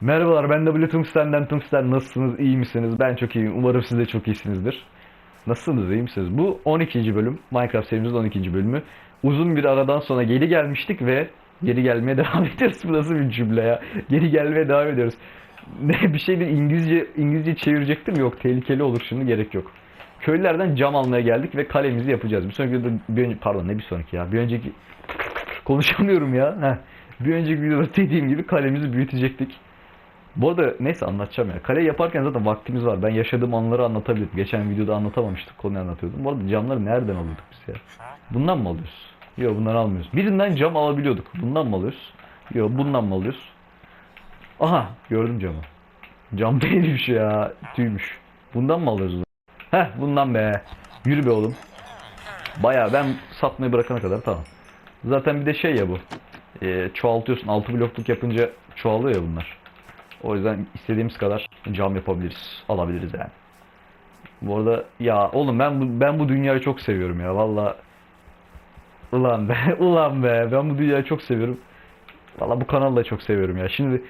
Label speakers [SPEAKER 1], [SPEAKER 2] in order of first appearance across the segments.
[SPEAKER 1] Merhabalar ben W Tungsten'den. Tungsten nasılsınız? İyi misiniz? Ben çok iyiyim. Umarım siz de çok iyisinizdir. Nasılsınız? İyi misiniz? Bu 12. bölüm Minecraft serimizin 12. bölümü. Uzun bir aradan sonra geri gelmiştik ve Geri gelmeye devam ediyoruz. Bu nasıl bir cümle ya? Geri gelmeye devam ediyoruz. Ne bir şey de İngilizce İngilizce çevirecektim. Yok tehlikeli olur. Şimdi gerek yok. Köylülerden cam almaya geldik ve kalemizi yapacağız. Bir sonraki videoda bir önce, pardon ne bir sonraki ya? Bir önceki Konuşamıyorum ya. Heh. Bir önceki videoda dediğim gibi kalemizi büyütecektik bu arada neyse anlatacağım ya. Kale yaparken zaten vaktimiz var. Ben yaşadığım anları anlatabilirim. Geçen videoda anlatamamıştık. Konuyu anlatıyordum. Bu arada camları nereden alıyorduk biz ya? Bundan mı alıyoruz? Yok bundan almıyoruz. Birinden cam alabiliyorduk. Bundan mı alıyoruz? Yok bundan mı alıyoruz? Aha gördüm camı. Cam değilmiş ya. Tüymüş. Bundan mı alıyoruz? Heh bundan be. Yürü be oğlum. Baya ben satmayı bırakana kadar tamam. Zaten bir de şey ya bu. Ee, çoğaltıyorsun. 6 blokluk yapınca çoğalıyor ya bunlar. O yüzden istediğimiz kadar cam yapabiliriz. Alabiliriz yani. Bu arada ya oğlum ben bu, ben bu dünyayı çok seviyorum ya. Valla ulan be ulan be ben bu dünyayı çok seviyorum. Valla bu kanalı da çok seviyorum ya. Şimdi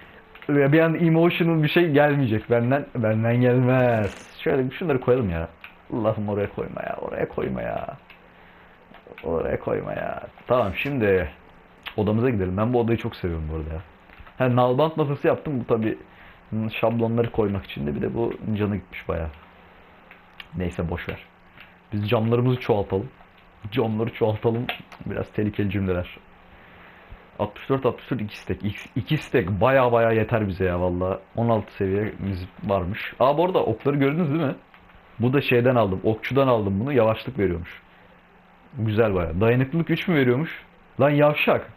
[SPEAKER 1] bir an emotional bir şey gelmeyecek benden benden gelmez. Şöyle şunları koyalım ya. Allah'ım oraya koyma ya. Oraya koyma ya. Oraya koyma ya. Tamam şimdi odamıza gidelim. Ben bu odayı çok seviyorum bu arada ya. Ha, nalbant masası yaptım. Bu tabi şablonları koymak için de bir de bu canı gitmiş baya. Neyse boş ver. Biz camlarımızı çoğaltalım. Camları çoğaltalım. Biraz tehlikeli cümleler. 64 64 2 stack. 2 stack baya baya yeter bize ya valla. 16 seviyemiz varmış. Aa bu arada okları gördünüz değil mi? Bu da şeyden aldım. Okçudan aldım bunu. Yavaşlık veriyormuş. Güzel baya. Dayanıklılık 3 mü veriyormuş? Lan yavşak.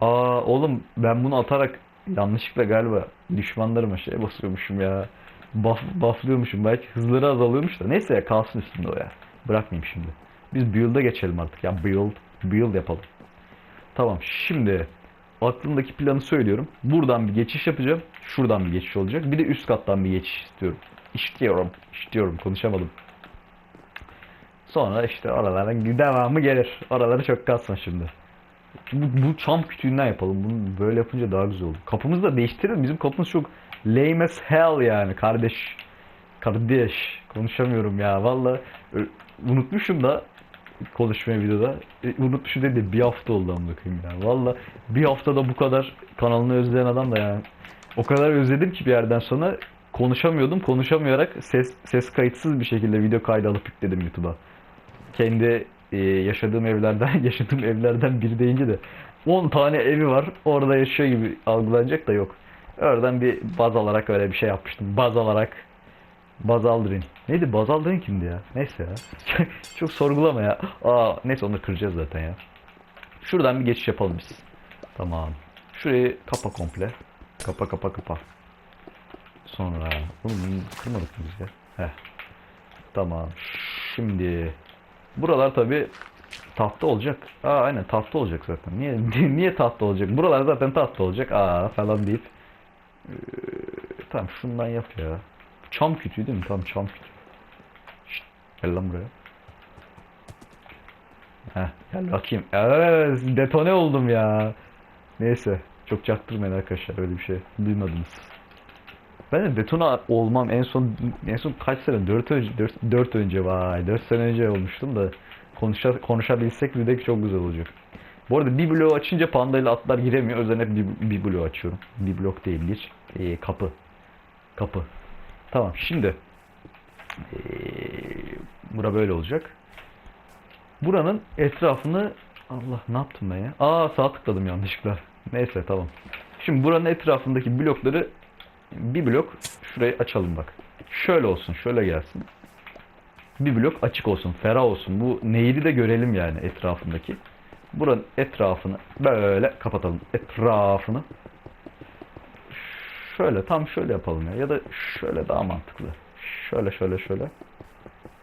[SPEAKER 1] Aa oğlum ben bunu atarak yanlışlıkla galiba düşmanlarıma şey basıyormuşum ya. Buff, bufflıyormuşum belki hızları azalıyormuş da. Neyse ya kalsın üstünde o ya. Bırakmayayım şimdi. Biz build'a geçelim artık ya build. Build yapalım. Tamam şimdi aklımdaki planı söylüyorum. Buradan bir geçiş yapacağım. Şuradan bir geçiş olacak. Bir de üst kattan bir geçiş istiyorum. İstiyorum. İstiyorum. Konuşamadım. Sonra işte oraların devamı gelir. Oraları çok kasma şimdi. Bu, bu çam kütüğünden yapalım. Bunu böyle yapınca daha güzel olur. Kapımızı da değiştirelim. Bizim kapımız çok lame as hell yani kardeş. Kardeş. Konuşamıyorum ya. Valla unutmuşum da konuşmayı videoda. E, unutmuşum dedi bir hafta oldu amına koyayım ya. Valla bir haftada bu kadar kanalını özleyen adam da yani. O kadar özledim ki bir yerden sonra konuşamıyordum. Konuşamayarak ses ses kayıtsız bir şekilde video kaydı alıp yükledim YouTube'a kendi e, yaşadığım evlerden yaşadığım evlerden biri deyince de 10 tane evi var orada yaşıyor gibi algılanacak da yok. Oradan bir baz alarak öyle bir şey yapmıştım. Baz alarak Baz Aldrin. Neydi Baz Aldrin kimdi ya? Neyse ya. Çok sorgulama ya. Aa neyse onu kıracağız zaten ya. Şuradan bir geçiş yapalım biz. Tamam. Şurayı kapa komple. Kapa kapa kapa. Sonra oğlum kırmadık mı biz ya? Heh. Tamam. Şimdi Buralar tabi tahta olacak. Aa aynen tahta olacak zaten. Niye niye tahta olacak? Buralar zaten tahta olacak. Aa falan deyip ee, tamam şundan yap ya. Çam kütüğü değil mi? Tamam çam kütüğü. Şşt, gel lan buraya. Heh, gel bakayım. Evet, detone oldum ya. Neyse. Çok çaktırmayın arkadaşlar öyle bir şey. Duymadınız. Ben de detona olmam en son en son kaç sene 4 önce 4, 4 önce vay 4 sene önce olmuştum da konuşa, konuşabilsek bir de çok güzel olacak. Bu arada bir bloğu açınca panda ile atlar giremiyor. O yüzden hep bir, bir bloğu açıyorum. Bir blok değil bir e, kapı. Kapı. Tamam şimdi e, bura böyle olacak. Buranın etrafını Allah ne yaptım ben ya? Aa sağ tıkladım yanlışlıkla. Neyse tamam. Şimdi buranın etrafındaki blokları bir blok şurayı açalım bak. Şöyle olsun, şöyle gelsin. Bir blok açık olsun, ferah olsun. Bu nehri de görelim yani etrafındaki. Buranın etrafını böyle kapatalım. Etrafını. Şöyle tam şöyle yapalım ya. Ya da şöyle daha mantıklı. Şöyle şöyle şöyle.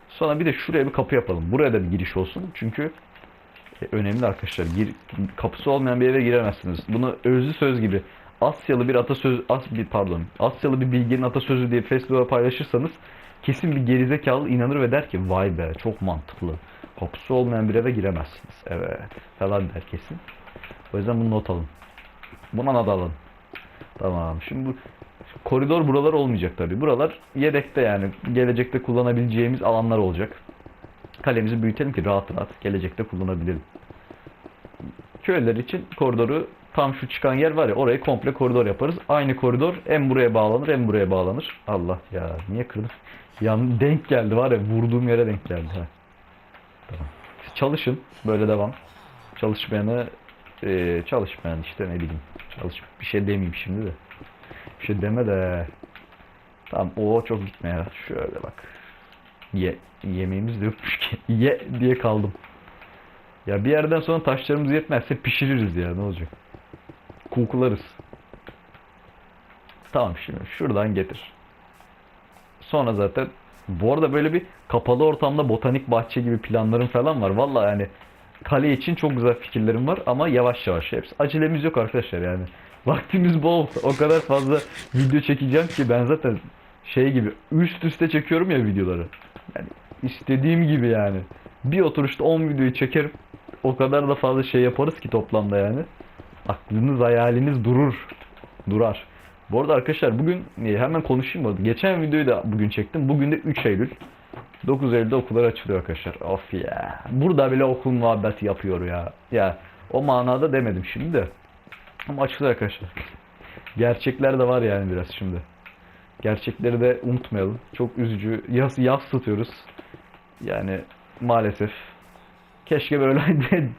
[SPEAKER 1] Sonra bir de şuraya bir kapı yapalım. Buraya da bir giriş olsun. Çünkü e, önemli arkadaşlar. Gir, kapısı olmayan bir eve giremezsiniz. Bunu özlü söz gibi Asyalı bir atasöz as bir pardon. Asyalı bir bilginin atasözü diye Facebook'a paylaşırsanız kesin bir gerizekalı inanır ve der ki vay be çok mantıklı. Kapısı olmayan bir eve giremezsiniz. Evet falan der kesin. O yüzden bunu not alın. Buna not alın. Tamam. Şimdi bu koridor buralar olmayacak tabii. Buralar yedekte yani gelecekte kullanabileceğimiz alanlar olacak. Kalemizi büyütelim ki rahat rahat gelecekte kullanabilelim. Köyler için koridoru tam şu çıkan yer var ya orayı komple koridor yaparız. Aynı koridor hem buraya bağlanır hem buraya bağlanır. Allah ya niye kırdım? Yan denk geldi var ya vurduğum yere denk geldi. Ha. Tamam. Çalışın böyle devam. Çalışmayanı eee çalışmayan işte ne bileyim. Çalış bir şey demeyeyim şimdi de. Bir şey deme de. Tamam o çok gitme ya. Şöyle bak. Ye yemeğimiz de yokmuş ki. Ye diye kaldım. Ya bir yerden sonra taşlarımız yetmezse pişiririz ya ne olacak? Kukularız. Tamam şimdi şuradan getir. Sonra zaten bu arada böyle bir kapalı ortamda botanik bahçe gibi planlarım falan var. Vallahi yani kale için çok güzel fikirlerim var ama yavaş yavaş hepsi. Acelemiz yok arkadaşlar yani. Vaktimiz bol. O kadar fazla video çekeceğim ki ben zaten şey gibi üst üste çekiyorum ya videoları. Yani istediğim gibi yani. Bir oturuşta 10 videoyu çekerim. O kadar da fazla şey yaparız ki toplamda yani. Aklınız hayaliniz durur. Durar. Bu arada arkadaşlar bugün e, hemen konuşayım mı? Geçen videoyu da bugün çektim. Bugün de 3 Eylül. 9 Eylül'de okullar açılıyor arkadaşlar. Of ya. Burada bile okul muhabbeti yapıyor ya. Ya o manada demedim şimdi de. Ama açılıyor arkadaşlar. Gerçekler de var yani biraz şimdi. Gerçekleri de unutmayalım. Çok üzücü. Yas, yas tutuyoruz. Yani maalesef. Keşke böyle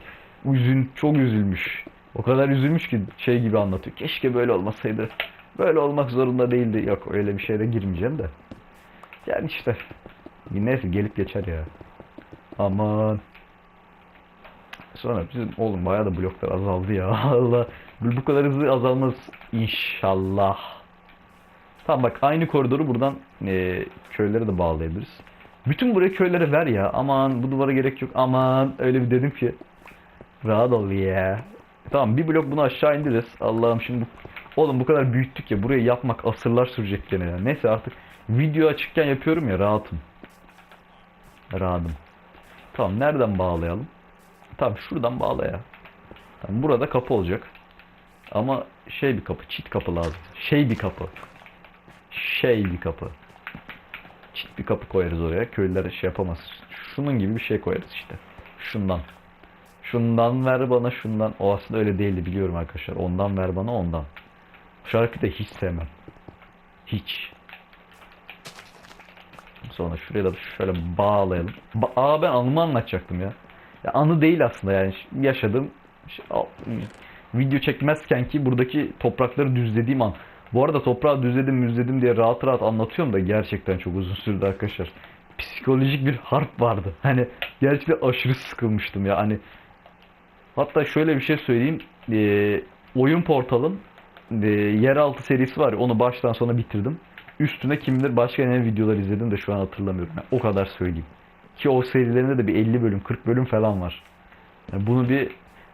[SPEAKER 1] üzün çok üzülmüş. O kadar üzülmüş ki şey gibi anlatıyor. Keşke böyle olmasaydı. Böyle olmak zorunda değildi. Yok öyle bir şeye de girmeyeceğim de. Yani işte. Neyse gelip geçer ya. Aman. Sonra bizim oğlum bayağı da bloklar azaldı ya. Allah. Bu kadar hızlı azalmaz inşallah. Tamam bak aynı koridoru buradan e, köylere de bağlayabiliriz. Bütün buraya köylere ver ya. Aman bu duvara gerek yok. Aman öyle bir dedim ki. Rahat ol ya. Tamam bir blok bunu aşağı indiririz. Allah'ım şimdi oğlum bu kadar büyüttük ya burayı yapmak asırlar sürecek gene ya. Neyse artık video açıkken yapıyorum ya rahatım. Rahatım. Tamam nereden bağlayalım? Tamam şuradan bağla ya. Tamam, burada kapı olacak. Ama şey bir kapı, çit kapı lazım. Şey bir kapı. Şey bir kapı. Çit bir kapı koyarız oraya. Köylüler şey yapamaz. Şunun gibi bir şey koyarız işte. Şundan. Şundan ver bana şundan. O aslında öyle değildi biliyorum arkadaşlar. Ondan ver bana ondan. Şarkıyı da hiç sevmem. Hiç. Sonra şuraya da şöyle bağlayalım. Ba Aa ben anımı anlatacaktım ya. ya. Anı değil aslında yani yaşadığım video çekmezken ki buradaki toprakları düzlediğim an. Bu arada toprağı düzledim müzledim diye rahat rahat anlatıyorum da gerçekten çok uzun sürdü arkadaşlar. Psikolojik bir harp vardı. Hani gerçekten aşırı sıkılmıştım ya. Hani hatta şöyle bir şey söyleyeyim. Ee, oyun portalın e, yeraltı serisi var. Onu baştan sona bitirdim. Üstüne kim bilir başka ne videolar izledim de şu an hatırlamıyorum. Yani o kadar söyleyeyim. Ki o serilerinde de bir 50 bölüm, 40 bölüm falan var. Yani bunu bir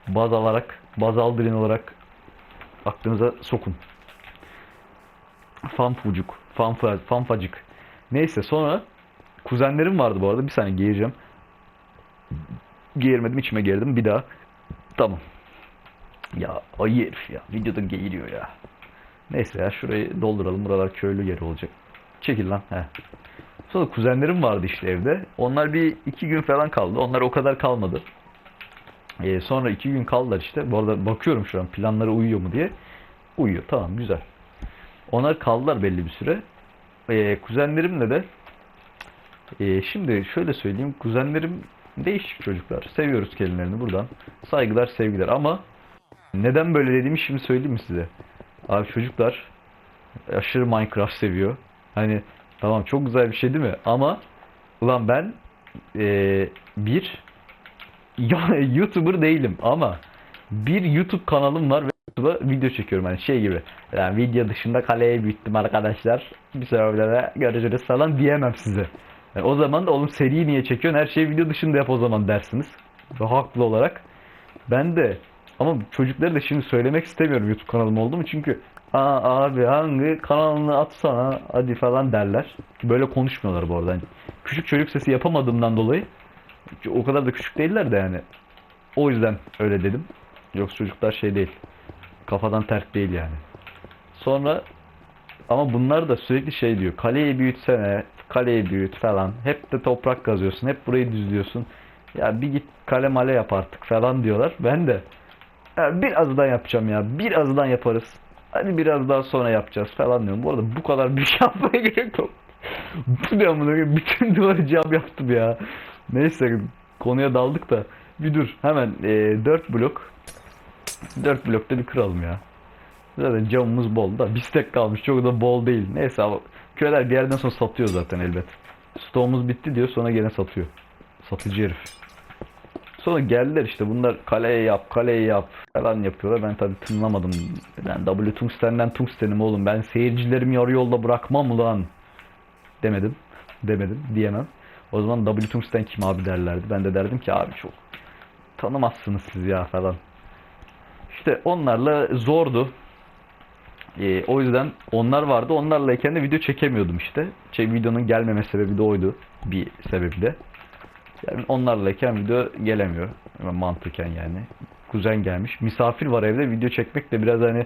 [SPEAKER 1] baz alarak, baz aldırın olarak aklınıza sokun. Fanfucuk, fanfa, fanfacık. Neyse sonra kuzenlerim vardı bu arada. Bir saniye geğireceğim. Geğirmedim içime gerdim. Bir daha. Tamam. Ya ayı herif ya. Videoda geğiriyor ya. Neyse ya şurayı dolduralım. Buralar köylü yeri olacak. Çekil lan. He. Sonra kuzenlerim vardı işte evde. Onlar bir iki gün falan kaldı. Onlar o kadar kalmadı. Ee, sonra iki gün kaldılar işte. Bu arada bakıyorum şu an planları uyuyor mu diye. Uyuyor. Tamam güzel. Onlar kaldılar belli bir süre. Ee, kuzenlerimle de ee, şimdi şöyle söyleyeyim. Kuzenlerim değişik çocuklar. Seviyoruz kendilerini buradan. Saygılar, sevgiler ama neden böyle dediğimi şimdi söyleyeyim mi size? Abi çocuklar aşırı Minecraft seviyor. Hani tamam çok güzel bir şey değil mi? Ama ulan ben ee, bir YouTuber değilim ama bir YouTube kanalım var ve YouTube'a video çekiyorum hani şey gibi. Yani video dışında kaleye büyüttüm arkadaşlar. Bir sonraki görüşürüz falan diyemem size. Yani o zaman da oğlum seriyi niye çekiyorsun? Her şeyi video dışında yap o zaman dersiniz. Ve haklı olarak. Ben de ama çocukları da şimdi söylemek istemiyorum YouTube kanalım oldu mu? Çünkü Aa abi hangi kanalını atsana hadi falan derler. Böyle konuşmuyorlar bu arada. Yani küçük çocuk sesi yapamadığımdan dolayı o kadar da küçük değiller de yani. O yüzden öyle dedim. Yoksa çocuklar şey değil. Kafadan tert değil yani. Sonra ama bunlar da sürekli şey diyor. Kaleyi büyütsene, kaleyi büyüt falan. Hep de toprak kazıyorsun, hep burayı düzlüyorsun. Ya bir git kale male yap artık falan diyorlar. Ben de ya birazdan yapacağım ya. Birazdan yaparız. Hadi biraz daha sonra yapacağız falan diyorum. Bu arada bu kadar bir şey yapmaya gerek yok. Bu ne amına? Bütün duvarı cam yaptım ya. Neyse konuya daldık da. Bir dur. Hemen e, 4 blok. 4 blokta bir kıralım ya. Zaten camımız bol da. Bir stack kalmış. Çok da bol değil. Neyse ama köyler bir yerden sonra satıyor zaten elbet. Stoğumuz bitti diyor sonra gene satıyor. Satıcı herif. Sonra geldiler işte bunlar kaleye yap, kaleye yap falan yapıyorlar. Ben tabii tınlamadım. Ben W Tungsten'den Tungsten'im oğlum. Ben seyircilerimi yarı yolda bırakmam ulan. Demedim. Demedim. Diyemem. O zaman W Tungsten kim abi derlerdi. Ben de derdim ki abi çok tanımazsınız siz ya falan. İşte onlarla zordu. Ee, o yüzden onlar vardı. Onlarlayken de video çekemiyordum işte. Şey, videonun gelmeme sebebi de oydu. Bir sebebi de. Yani onlarlayken video gelemiyor. Mantıken yani. Kuzen gelmiş. Misafir var evde. Video çekmek de biraz hani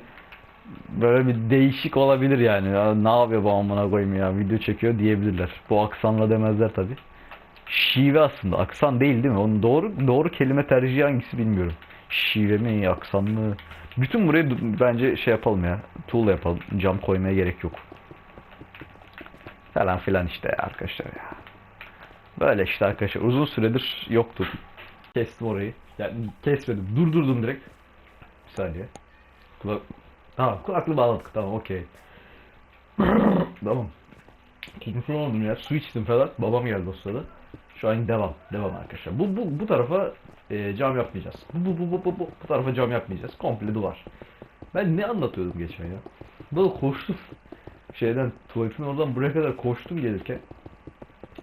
[SPEAKER 1] böyle bir değişik olabilir yani. Ya ne yapıyor bu amına koyayım ya video çekiyor diyebilirler. Bu aksanla demezler tabi. Şive aslında. Aksan değil değil mi? Onun doğru doğru kelime tercihi hangisi bilmiyorum. Şive mi, aksan mı? Bütün burayı bence şey yapalım ya. Tuğla yapalım. Cam koymaya gerek yok. Falan filan işte ya arkadaşlar ya. Böyle işte arkadaşlar. Uzun süredir yoktu. Kestim orayı. Yani kesmedim. Durdurdum direkt. Bir saniye. Kulak... Tamam kulaklığı bağladık. Tamam okey. tamam. Tutmuş olmadım ya. Su içtim falan. Babam geldi o sırada. Şu an devam. Devam arkadaşlar. Bu, bu, bu tarafa e, cam yapmayacağız. Bu, bu, bu, bu, bu, bu, tarafa cam yapmayacağız. Komple duvar. Ben ne anlatıyordum geçen ya? Böyle koştum. Şeyden tuvaletin oradan buraya kadar koştum gelirken.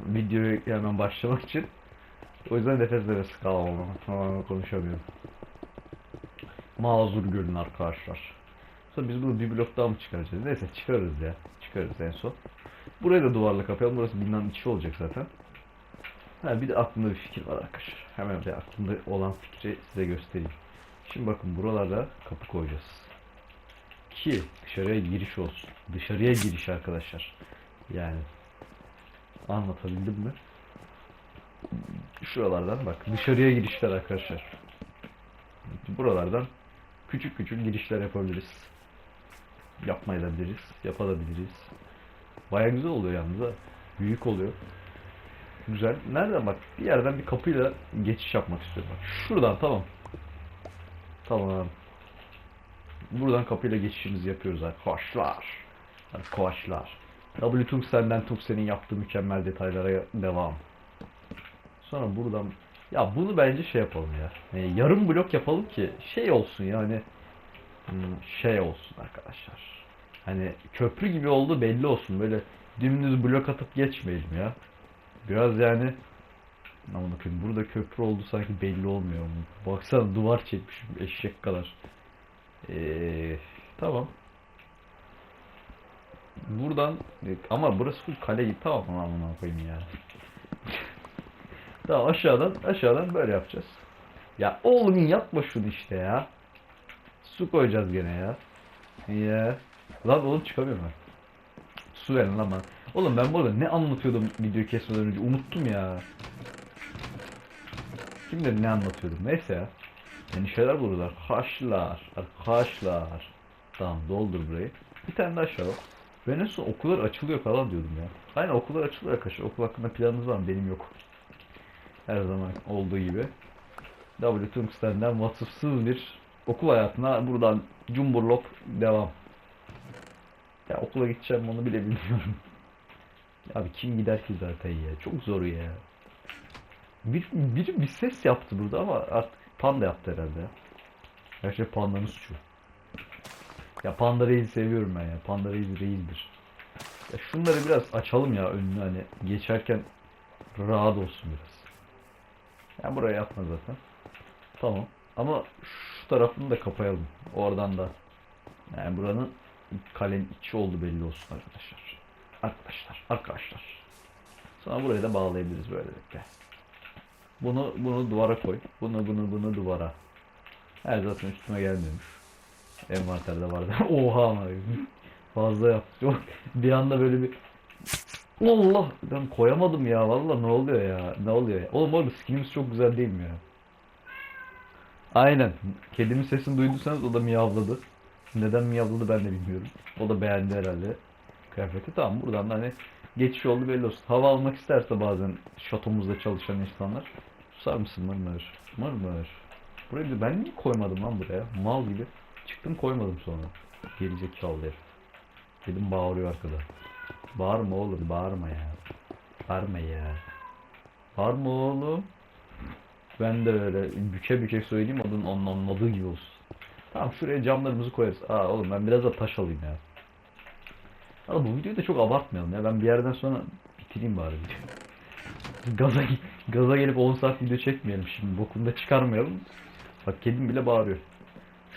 [SPEAKER 1] Videoya hemen başlamak için. O yüzden nefes nefes kalamam. Tamam konuşamıyorum. Mazur görün arkadaşlar. Sonra biz bunu bir blok daha mı çıkaracağız? Neyse çıkarırız ya. Çıkarırız en son. Burayı da duvarla kapayalım. Burası binanın içi olacak zaten. Ha, bir de aklımda bir fikir var arkadaşlar. Hemen de aklımda olan fikri size göstereyim. Şimdi bakın buralarda kapı koyacağız. Ki dışarıya giriş olsun. Dışarıya giriş arkadaşlar. Yani anlatabildim mi? Şuralardan bak dışarıya girişler arkadaşlar. Buralardan küçük küçük girişler yapabiliriz. Yapmayabiliriz, yapabiliriz. Baya güzel oluyor yalnız ha. Büyük oluyor. Güzel. Nereden bak? Bir yerden bir kapıyla geçiş yapmak istiyorum. Bak şuradan tamam. Tamam. Buradan kapıyla geçişimizi yapıyoruz arkadaşlar. Arkadaşlar. W Tungsten'den Tungsten'in yaptığı mükemmel detaylara devam. Sonra buradan ya bunu bence şey yapalım ya. Yani yarım blok yapalım ki şey olsun yani hmm, şey olsun arkadaşlar. Hani köprü gibi oldu belli olsun. Böyle dümdüz blok atıp geçmeyelim ya. Biraz yani Aman bakayım burada köprü oldu sanki belli olmuyor mu? Baksana duvar çekmişim eşek kadar. Ee, tamam. Buradan ama burası full kale gibi tamam mı amına koyayım ya. tamam aşağıdan aşağıdan böyle yapacağız. Ya oğlum yapma şunu işte ya. Su koyacağız gene ya. Ya. Lan oğlum çıkamıyorum ben. Su verin lan bana. Oğlum ben bu arada ne anlatıyordum videoyu kesmeden önce unuttum ya. Kim bilir ne anlatıyordum neyse ya. Yeni şeyler bulurlar. Haşlar. Arkadaşlar. Tamam doldur burayı. Bir tane daha aşağı. En son okullar açılıyor falan diyordum ya. Aynen okullar açılıyor arkadaşlar. Okul hakkında planınız var mı? Benim yok. Her zaman olduğu gibi. W Tungsten'den vasıfsız bir okul hayatına buradan cumburlop devam. Ya okula gideceğim onu bile bilmiyorum. Abi kim gider ki zaten ya? Çok zor ya. Bir, biri bir ses yaptı burada ama artık panda yaptı herhalde. Her şey pandanın suçu. Ya panda reis seviyorum ben ya. Panda reis reisdir. Ya şunları biraz açalım ya önünü hani geçerken rahat olsun biraz. Yani buraya yapma zaten. Tamam. Ama şu tarafını da kapayalım. Oradan da. Yani buranın kalenin içi oldu belli olsun arkadaşlar. Arkadaşlar, arkadaşlar. Sonra burayı da bağlayabiliriz böylelikle. Bunu bunu duvara koy. Bunu bunu bunu duvara. Her zaten üstüme gelmiyormuş. Envanterde vardı. Oha ama. Fazla yaptı. Bir anda böyle bir Allah ben koyamadım ya valla ne oluyor ya ne oluyor ya oğlum orada skinimiz çok güzel değil mi ya aynen kedimin sesini duyduysanız o da miyavladı neden miyavladı ben de bilmiyorum o da beğendi herhalde kıyafeti tamam buradan da hani geçiş oldu belli olsun hava almak isterse bazen şatomuzda çalışan insanlar susar mısın mırmır mırmır burayı bir ben niye koymadım lan buraya mal gibi çıktım koymadım sonra gerizekalı herif dedim bağırıyor arkada Bağırma oğlum bağırma ya. Bağırma ya. Bağırma oğlum. Ben de öyle büke büke söyleyeyim onun anladığı gibi olsun. Tamam şuraya camlarımızı koyarız. Aa oğlum ben biraz da taş alayım ya. Ama bu videoyu da çok abartmayalım ya. Ben bir yerden sonra bitireyim bari videoyu. Gaza, gaza gelip 10 saat video çekmeyelim şimdi. Bokunu da çıkarmayalım. Bak kedim bile bağırıyor.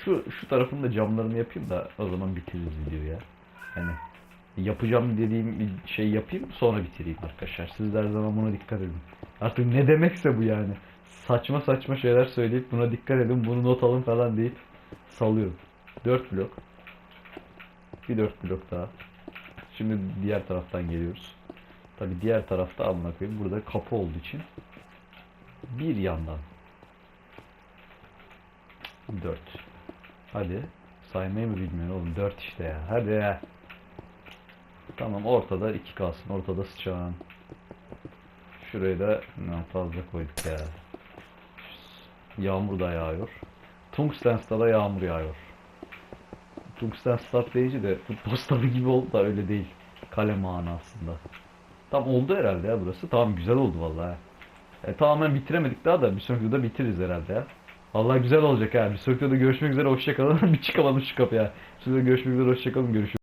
[SPEAKER 1] Şu şu tarafın da camlarını yapayım da o zaman bitiririz videoyu ya. Yani yapacağım dediğim bir şey yapayım sonra bitireyim arkadaşlar. Siz de her zaman buna dikkat edin. Artık ne demekse bu yani. Saçma saçma şeyler söyleyip buna dikkat edin, bunu not alın falan deyip salıyorum. 4 blok. Bir 4 blok daha. Şimdi diğer taraftan geliyoruz. Tabi diğer tarafta almak koyayım. Burada kapı olduğu için bir yandan 4. Hadi. Saymayı mı bilmiyorum oğlum. 4 işte ya. Hadi ya. Tamam ortada 2 kalsın. Ortada sıçan. Şurayı da ne fazla koyduk ya. Yağmur da yağıyor. Tungsten'sta da yağmur yağıyor. Tungsten Stat deyince de futbol stadı gibi oldu da öyle değil. Kale manasında. Tam oldu herhalde ya burası. Tamam güzel oldu vallahi. E, tamamen bitiremedik daha da bir sonraki videoda bitiririz herhalde ya. Vallahi güzel olacak ha. Bir sonraki videoda görüşmek üzere. Hoşçakalın. bir çıkalım şu kapıya. Videoda görüşmek üzere. Hoşçakalın. Görüşürüz.